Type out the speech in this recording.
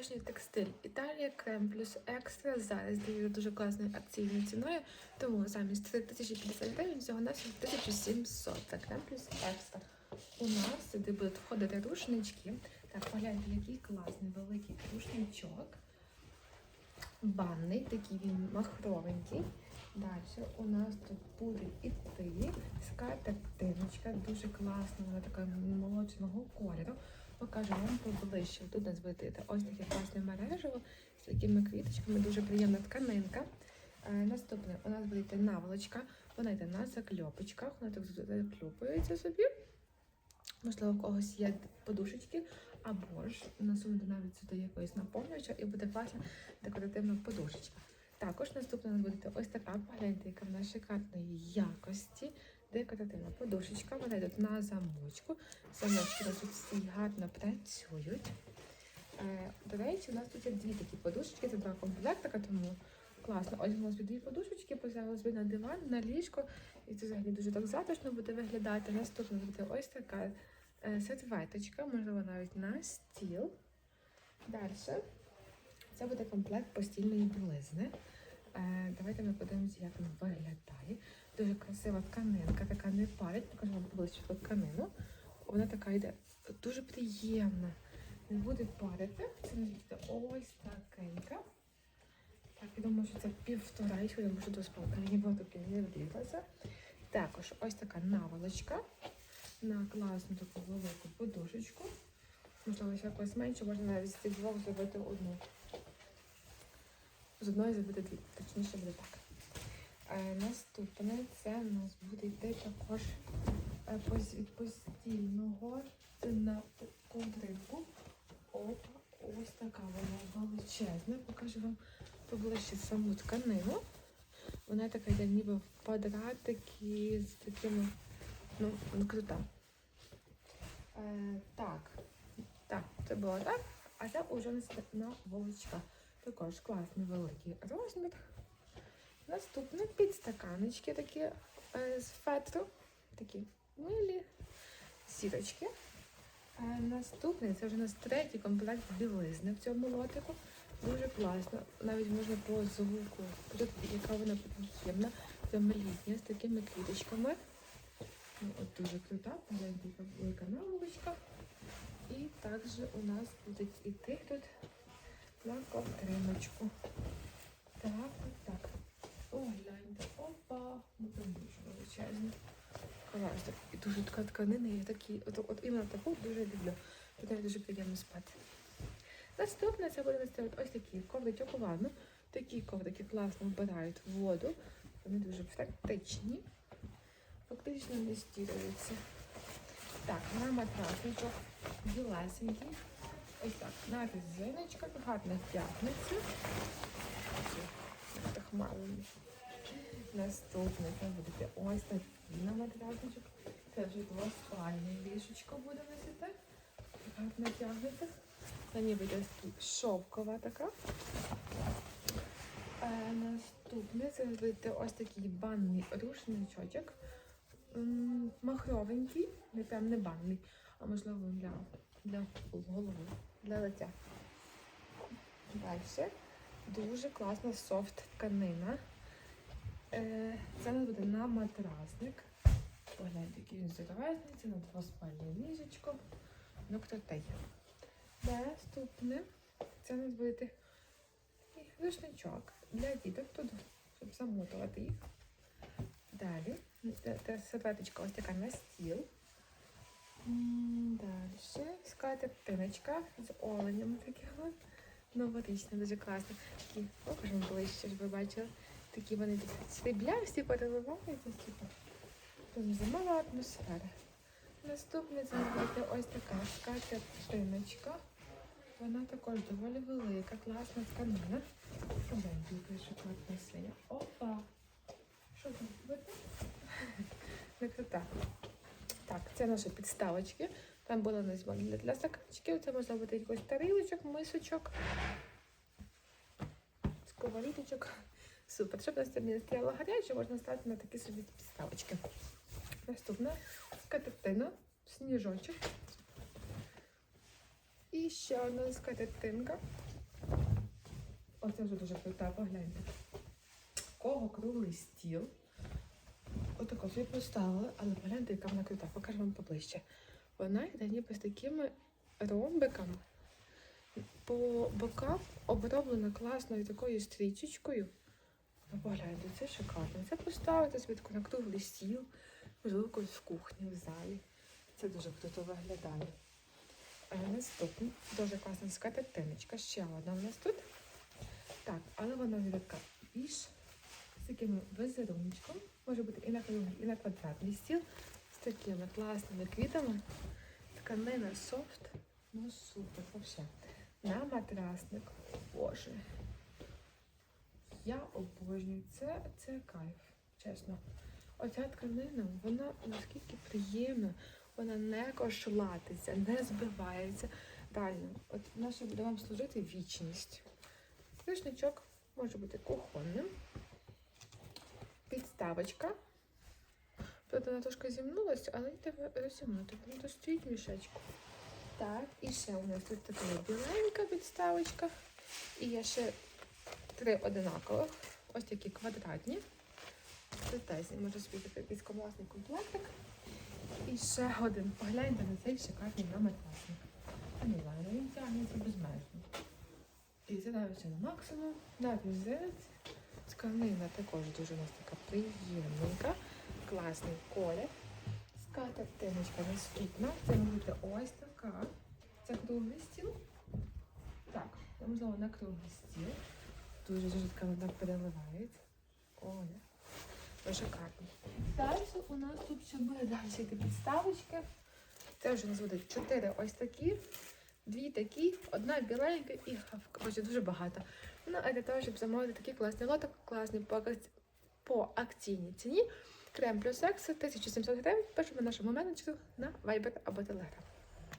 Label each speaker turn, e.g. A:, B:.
A: домашній текстиль. Італія Крем плюс екстра. Зараз дає дуже класною акційною ціною. Тому замість 3050 гривень всього на 1700. Це крем плюс екстра. У нас сюди будуть входити рушнички. Так, погляньте, який класний великий рушничок. Банний, такий він махровенький. Далі у нас тут буде іти скатертиночка, дуже класна, вона така молочного кольору. Покажу вам поближче. Тут нас буде ось таке класне мережево з такими квіточками, дуже приємна тканинка. Е, наступне у нас буде наволочка, вона йде на закльопочках, вона так закльопується собі. Можливо, у когось є подушечки, або ж насунути навіть сюди якоїсь наповнювача і буде класна декоративна подушечка. Також наступна буде ось така, погляньте, яка вона шикарної якості. Декоративна подушечка, вона йде на замочку. Замочки нас тут всі гарно працюють. Е, до речі, у нас тут є дві такі подушечки, це два комплектика, тому класно. Ось у нас дві подушечки, поставили собі на диван, на ліжко, і це взагалі дуже так затишно буде виглядати. Наступна буде ось така е, серветочка, можливо, навіть на стіл. Далі. Це буде комплект постільної білизни. Е, давайте ми подивимося, як він виглядає. Дуже красива тканинка, така не парить. Покажу вам ближче тканину. Вона така йде дуже приємна. Не буде парити. Це буде ось такенька. Так, я думаю, що це півтора, я можу до спалка, мені не влізлася. Також ось така наволочка на класну таку велику подушечку. Можливо, якось менше, можна навіть з цих двох зробити одну. З одної зробити дві, точніше буде так. Е, наступне це у нас буде йти також е, від. Це на ковдринку. Опа, ось така вона величезна. Покажу вам поближче саму тканину. Вона така йде ніби в квадратики з такими, ну, ну крута. Е, так, так, це було так, а це вже у нас на волочка. Також класний великий розмір. Наступне підстаканочки такі е, з фетру. Такі милі сіточки. Е, наступний це вже у нас третій комплект білизни в цьому лотику. Дуже класно. Навіть можна по звуку, яка вона приємна, прямо літня з такими квіточками. Ну, от дуже крута, маленька велика наволочка. І також у нас будуть іти тут на ковтриночку. Так, так. О, гляньте, опа, ну там дуже величезно. Класно. І дуже така тканина, я такі, от, от іменно таку дуже люблю. Тут дуже приємно спати. Наступне це буде вести ось такі ковричок у ванну. Такі коврики класно вбирають воду. Вони дуже практичні. Фактично не стірюються. Так, на матрасничок білесенький. Ось так, на резиночках, гарно тягнеться. Так мало. Наступне це буде ось такий на матрасничок. Це вже двоспальне ліжечко буде носити. Гарно тягнеться. Це ніби десь шовкова така. Е, наступне це буде ось такий банний рушничочок. Махровенький, не прям не банний, а можливо для, для голови, для лиця. Далі. Дуже класна софт тканина. Е, Це нас буде на матрасник. Погляньте, який він здоровезний, це на двоспальне ліжечко. Ну, крутий. Наступне. Це у нас буде йти рушничок для діток тут, щоб замотувати їх. Далі. Серветочка ось така на стіл. Далі. Скатертиночка з оленями такими. Новорічна, дуже класно. Такі, покажемо ближче, щоб ви бачили. Такі вони тут сріблявсті, переливаються. Типу. Дуже зимова атмосфера. Наступне буде ось така скатертиночка. Вона також доволі велика, класна тканина. Погляньте, яка шоколадна синя. Опа! Що там? Не. Так, це наші підставочки. Там були названо для, стаканчиків. Це можна бути якийсь тарілочок, мисочок, сковорідочок. Супер. Щоб на не стояло гаряче, можна ставити на такі собі підставочки. Наступна скатертина, сніжочок. І ще одна скатертинка. Оце вже дуже крута, погляньте. Кого круглий стіл. Отако собі поставили, але погляньте, яка вона крута. Покажу вам поближче. Вона йде ніби з такими ромбиками. По бокам оброблена класною такою стрічечкою. Ну, погляньте, це шикарно. Це поставити таку на круглий стіл, можливо, в кухні, в залі. Це дуже круто виглядає. А наступна дуже класна скатертиночка. Ще одна у нас тут. Так, але вона вже така більш з таким візеруночком. Може бути і на круглий, і на квадратний стіл. Такими класними квітами. Тканина софт. Ну супер, вообще. На матрасник. Боже. Я обожнюю. Це, це кайф, чесно. Оця тканина, вона наскільки приємна, вона не кошлатиться, не збивається. Реально, от наша буде вам служити вічність. Рушничок може бути кухонним. Підставочка. Тут вона трошки зімнулася, але йде розімнути. Тому тут стоїть мішечку. Так, і ще у нас тут така біленька підставочка. І є ще три одинакових. Ось такі квадратні. Крутезні. Може собі такий якийсь класний комплектик. І ще один. Погляньте на цей шикарний. Я не ну він тягнеться безмежно. І задаюся на максимум. На візець. Тканина також дуже у нас така приємненька. Класний колір. Скатертиночка наступна. Це бути ось така. Це круглий стіл. Так, можливо на круглий стіл. Дуже така вона переливається. Ой, шикарно. Далі у нас тут ще буде далі підставочки. Це вже у нас буде чотири ось такі, дві такі, одна біленька і коротше, дуже багато. Ну, а для того, щоб замовити такий класний лоток, класний по, по акційній ціні. Крем плюс секс 1700 гривень. Пишемо нашому менеджеру на Viber або Telegram.